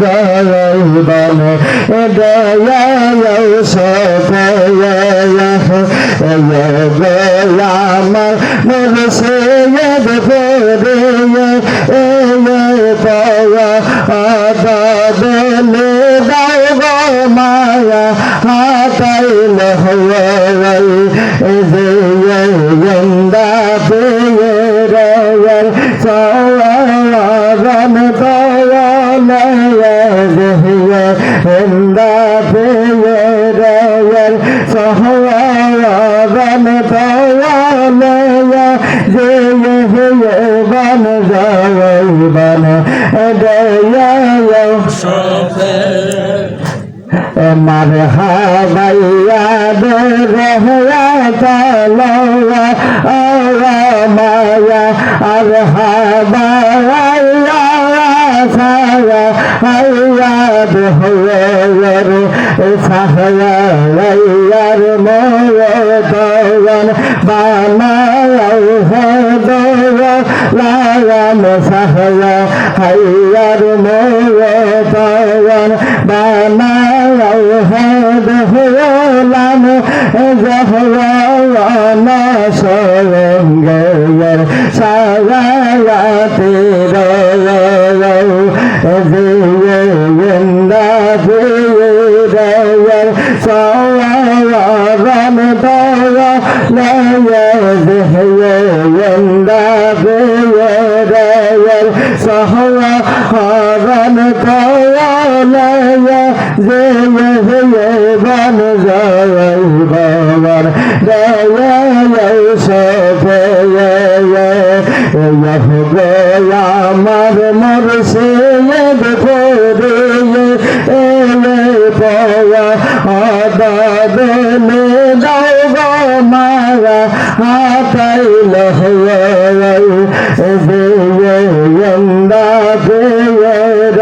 যায় বান দয়া সপয়া আমার মুর্শিদ ফেরে পাওয়া আদাবলে মায়া হাতাইল হওয়াই জন্দা পেয়ের সাওয়ান পাওয়ালয়া হন্দা পেয়ের সহওয়ান পাওয়ালয়া যে বান যাওয়াই বান দয়া মার হাবাইয়া রহয়া তালয়া মায়া, আর হাবাইয়া সায়া হাইয়া দেহর সাহায়ার ময়তন বানাও হদর লাগাম সাহায়া হাইয়ার ময়তন বানাও জহরানা সরঙ্গর সারাতে সাওয়ান দয়া লয়া দেহন্দা ফের সহওয়া হরণ দয়া লয়া যে আমার এলে দাও গো মারা হাতাইল হওয়াই দেয়ন্দা পেয়ের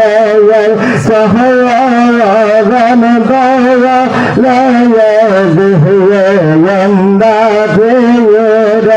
সহওয়ান গাওয়া লয়া দেয়ন্দা পেয়ের সহওয়ান গাওয়া লয়া দেয়